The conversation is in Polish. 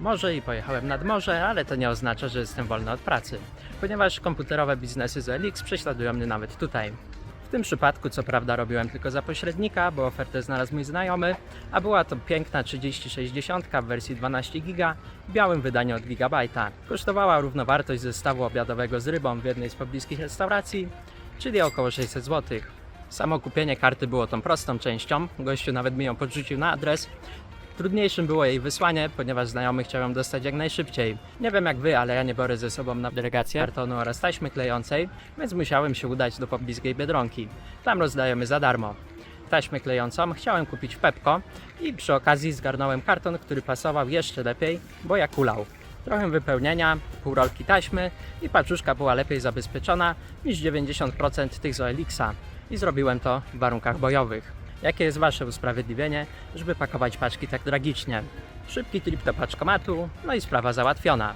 morze i pojechałem nad morze, ale to nie oznacza, że jestem wolny od pracy, ponieważ komputerowe biznesy z OLX prześladują mnie nawet tutaj. W tym przypadku, co prawda, robiłem tylko za pośrednika, bo ofertę znalazł mój znajomy, a była to piękna 3060 w wersji 12 GB w białym wydaniu od Gigabajta. Kosztowała równowartość zestawu obiadowego z rybą w jednej z pobliskich restauracji, czyli około 600 zł. Samo kupienie karty było tą prostą częścią, gościu nawet mi ją podrzucił na adres. Trudniejszym było jej wysłanie, ponieważ znajomy chciał ją dostać jak najszybciej. Nie wiem jak wy, ale ja nie biorę ze sobą na delegację kartonu oraz taśmy klejącej, więc musiałem się udać do pobliskiej Biedronki. Tam rozdajemy za darmo. Taśmę klejącą chciałem kupić w Pepko i przy okazji zgarnąłem karton, który pasował jeszcze lepiej, bo jak kulał. Trochę wypełnienia, pół rolki taśmy i paczuszka była lepiej zabezpieczona niż 90% tych z OLX-a. I zrobiłem to w warunkach bojowych. Jakie jest Wasze usprawiedliwienie, żeby pakować paczki tak tragicznie? Szybki trip do paczkomatu, no i sprawa załatwiona.